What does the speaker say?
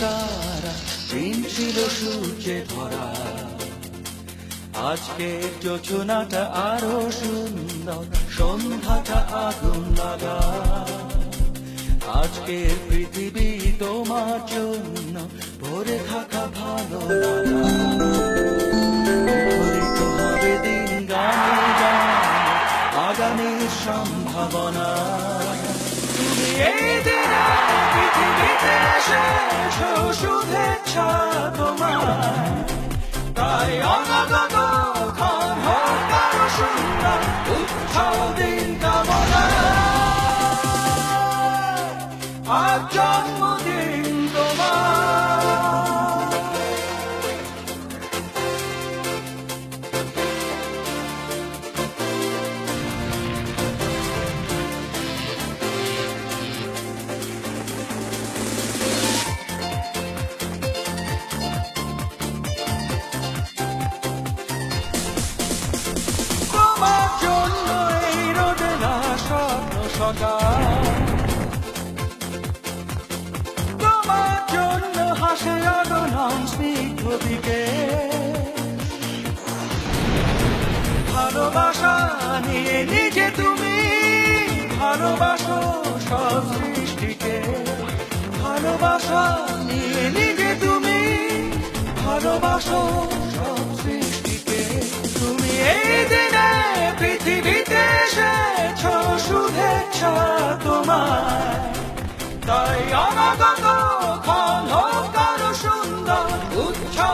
তারা দিন ছিল সূর্যে ধরা আজকে যোজনাটা আরও সুন্দর, সন্ধ্যাটা আগুন লাগা। আজকের পৃথিবী তোমার জন্য ভরে থাকা ভালো হবে দিন গানে আগামীর সম্ভাবনা। তুমি এই পৃথিবীতে এসেছ শুভেচ্ছা তোমার তাই অনাগত ক্ষণ হোক আরও সুন্দর উৎসব দিন কামনা আজ জন্মদিন। তোমার জন্য এই রোদে না স্বপ্ন সকাল। তোমার জন্য হাসে স্নিগ্ধ দিকে। ভালোবাসা নিয়ে নিজে তুমি ভালোবাসো সব সৃষ্টিকে। ভালোবাসা নিয়ে নিজে তুমি ভালোবাসো তাই অনাগত ক্ষণ হোক আরও সুন্দর উৎসব